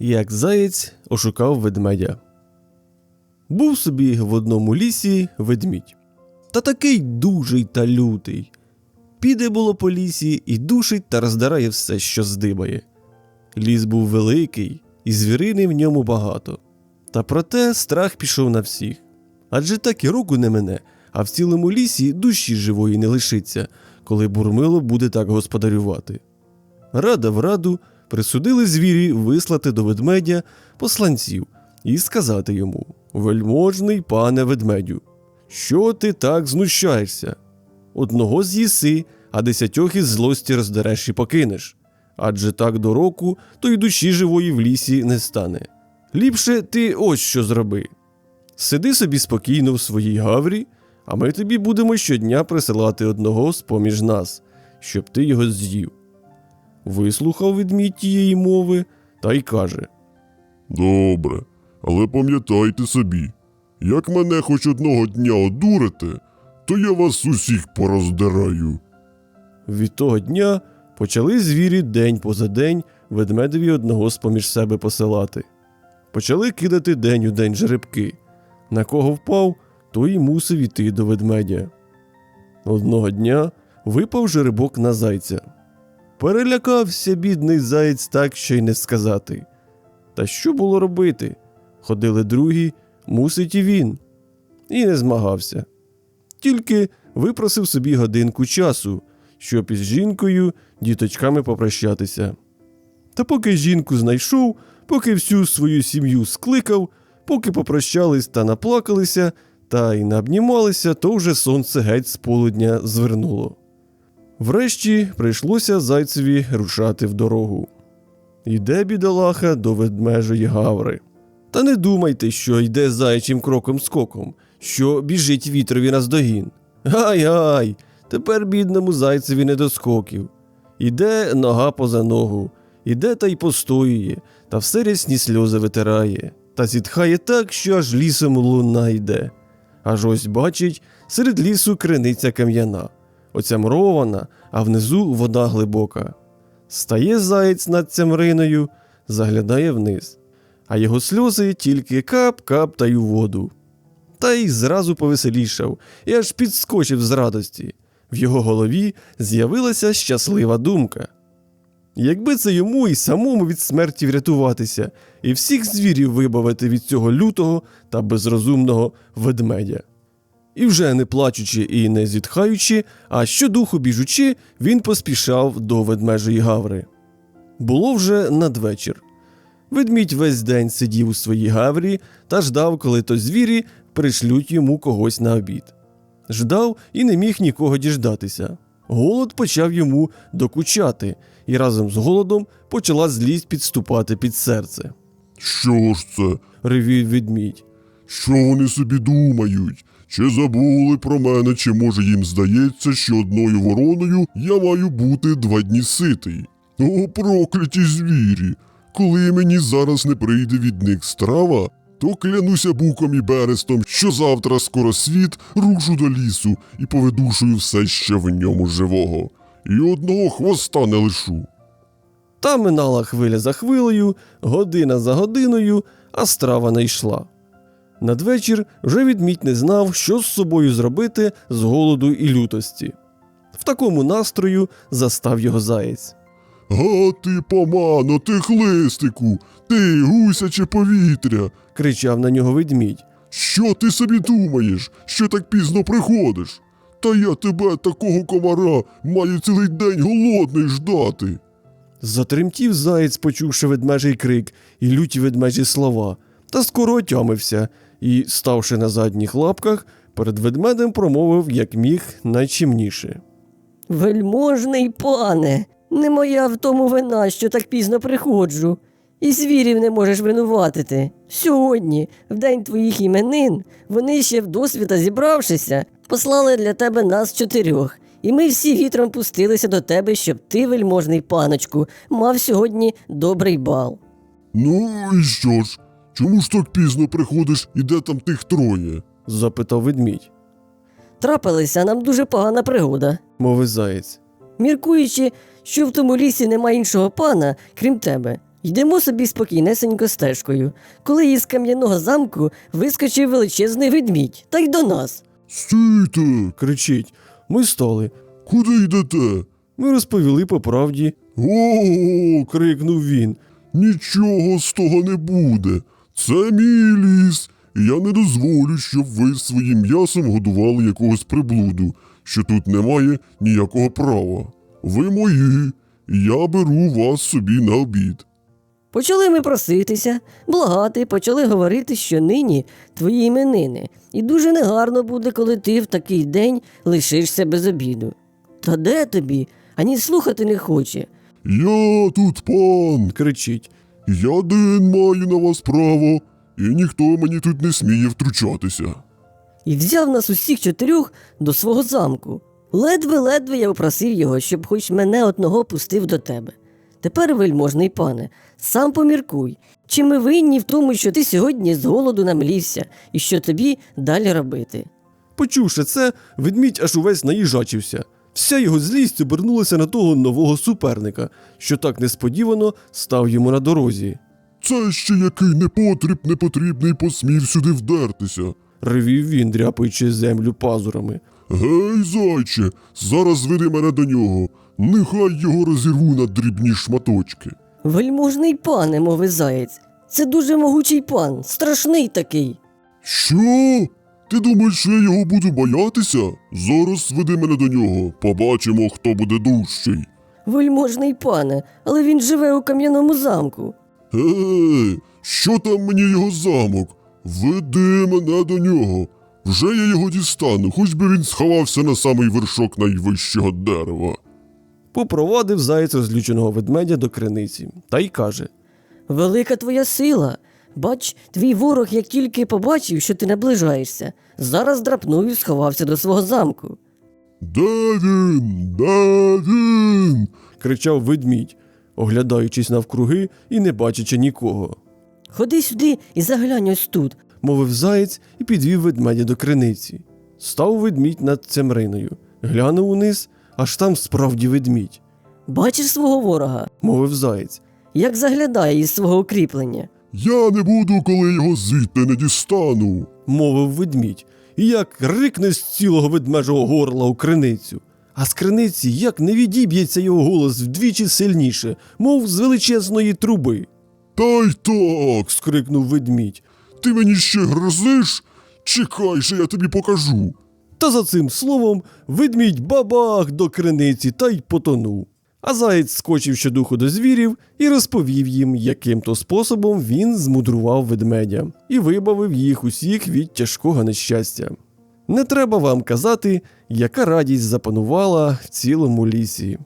Як заєць ошукав ведмедя. Був собі в одному лісі ведмідь. Та такий дужий та лютий. Піде було по лісі і душить та роздирає все, що здибає. Ліс був великий, і звірини в ньому багато. Та проте страх пішов на всіх. Адже так і року не мине, а в цілому лісі душі живої не лишиться, коли бурмило буде так господарювати. Рада в раду присудили звірі вислати до ведмедя посланців і сказати йому: Вельможний пане ведмедю, що ти так знущаєшся? Одного з'їси, а десятьох із злості роздереш і покинеш. Адже так до року, то й душі живої в лісі не стане. Ліпше ти ось що зроби. Сиди собі спокійно в своїй гаврі, а ми тобі будемо щодня присилати одного з поміж нас, щоб ти його з'їв. Вислухав ведмідь тієї мови та й каже: Добре, але пам'ятайте собі, як мене хоч одного дня одурите, то я вас усіх пороздираю. Від того дня почали звірі день поза день ведмедеві одного з поміж себе посилати. Почали кидати день у день жеребки. На кого впав, той і мусив іти до ведмедя. Одного дня випав жеребок на зайця. Перелякався бідний заєць так, що й не сказати. Та що було робити? Ходили другі, мусить і він. І не змагався. Тільки випросив собі годинку часу, щоб із жінкою, діточками попрощатися. Та поки жінку знайшов, поки всю свою сім'ю скликав, поки попрощались та наплакалися, та й наобнімалися, то вже сонце геть з полудня звернуло. Врешті прийшлося зайцеві рушати в дорогу. Йде бідолаха до ведмежої гаври. Та не думайте, що йде заячим кроком скоком, що біжить вітрові наздогін. Ай-ай, тепер бідному зайцеві не до скоків. Іде нога поза ногу, іде та й постоює, та все рясні сльози витирає, та зітхає так, що аж лісом луна йде. Аж ось бачить, серед лісу криниця кам'яна, оця мрована, а внизу вода глибока. Стає заєць над цямриною, заглядає вниз, а його сльози тільки кап-кап та й у воду. Та й зразу повеселішав і аж підскочив з радості. В його голові з'явилася щаслива думка. Якби це йому і самому від смерті врятуватися, і всіх звірів вибавити від цього лютого та безрозумного ведмедя. І вже не плачучи і не зітхаючи, а щодуху біжучи, він поспішав до ведмежої гаври. Було вже надвечір. Ведмідь весь день сидів у своїй гаврі та ждав, коли то звірі пришлють йому когось на обід. Ждав і не міг нікого діждатися. Голод почав йому докучати, і разом з голодом почала злість підступати під серце. Що ж це? Ревів ведмідь. Що вони собі думають? Чи забули про мене, чи може їм здається, що одною вороною я маю бути два дні ситий? О, прокляті звірі! Коли мені зараз не прийде від них страва, то клянуся буком і берестом, що завтра скоро світ рушу до лісу і повидушую все ще в ньому живого. І одного хвоста не лишу. Та минала хвиля за хвилею, година за годиною, а страва не йшла. Надвечір вже відмідь не знав, що з собою зробити з голоду і лютості. В такому настрою застав його заєць. Га ти, помано, ти хлистику, ти гусяче повітря. кричав на нього ведмідь. Що ти собі думаєш, що так пізно приходиш? Та я тебе, такого комара, маю цілий день голодний ждати. Затремтів заєць, почувши ведмежий крик і люті ведмежі слова, та скоро отямився і, ставши на задніх лапках, перед ведмедем промовив як міг найчимніше. Вельможний пане, не моя в тому вина, що так пізно приходжу. І звірів не можеш винуватити. Сьогодні, в день твоїх іменин, вони ще вдосвіта зібравшися, послали для тебе нас чотирьох, і ми всі вітром пустилися до тебе, щоб ти, вельможний паночку, мав сьогодні добрий бал. Ну і що ж? Чому ж так пізно приходиш і де там тих троє? запитав ведмідь, Трапилася нам дуже погана пригода. мовив заєць. Міркуючи, що в тому лісі нема іншого пана, крім тебе, Йдемо собі спокійнесенько стежкою, коли із кам'яного замку вискочив величезний ведмідь, та й до нас. Стійте! Кричить. Ми стали. Куди йдете? Ми розповіли по правді. О, Крикнув він. нічого з того не буде. Це мій ліс, і я не дозволю, щоб ви своїм м'ясом годували якогось приблуду, що тут немає ніякого права. Ви мої, і я беру вас собі на обід. Почали ми проситися, благати, почали говорити, що нині твої іменини, і дуже негарно буде, коли ти в такий день лишишся без обіду. Та де тобі? Ані слухати не хоче. Я тут пан, Кричить. Я один маю на вас право, і ніхто мені тут не сміє втручатися. І взяв нас усіх чотирьох до свого замку. Ледве-ледве я попросив його, щоб хоч мене одного пустив до тебе. Тепер, вельможний пане, сам поміркуй, чи ми винні в тому, що ти сьогодні з голоду намлівся, і що тобі далі робити. Почувши це, ведмідь аж увесь наїжачився. Вся його злість обернулася на того нового суперника, що так несподівано став йому на дорозі. Це ще який непотріб непотрібний посмів сюди вдертися. Ревів він, дряпаючи землю пазурами. Гей, зайче, зараз веди мене до нього. Нехай його розірву на дрібні шматочки. Вельможний пане, мовив заєць, це дуже могучий пан, страшний такий. Що? Ти думаєш, що я його буду боятися? Зараз веди мене до нього. Побачимо, хто буде дужчий. Вельможний пане, але він живе у кам'яному замку. Ей, що там мені його замок? Веди мене до нього. Вже я його дістану, хоч би він сховався на самий вершок найвищого дерева. Попровадив заєць розлюченого ведмедя до криниці та й каже: Велика твоя сила. Бач, твій ворог, як тільки побачив, що ти наближаєшся, зараз драпнув і сховався до свого замку. Де він? Де він? кричав ведмідь, оглядаючись навкруги і не бачачи нікого. Ходи сюди і заглянь ось тут. Мовив заєць і підвів ведмедя до криниці. Став ведмідь над цемриною, глянув униз, аж там справді ведмідь, Бачиш свого ворога, мовив заєць. як заглядає із свого укріплення. Я не буду, коли його звідти не дістану. мовив ведмідь, і як рикне з цілого ведмежого горла у криницю. А з криниці як не відіб'ється його голос вдвічі сильніше, мов з величезної труби. Та й так, скрикнув ведмідь. ти мені ще грозиш? Чекай, що я тобі покажу. Та за цим словом ведмідь бабах до криниці та й потонув. А заєць скочив щодуху до звірів і розповів їм, яким то способом він змудрував ведмедя і вибавив їх усіх від тяжкого нещастя. Не треба вам казати, яка радість запанувала в цілому лісі.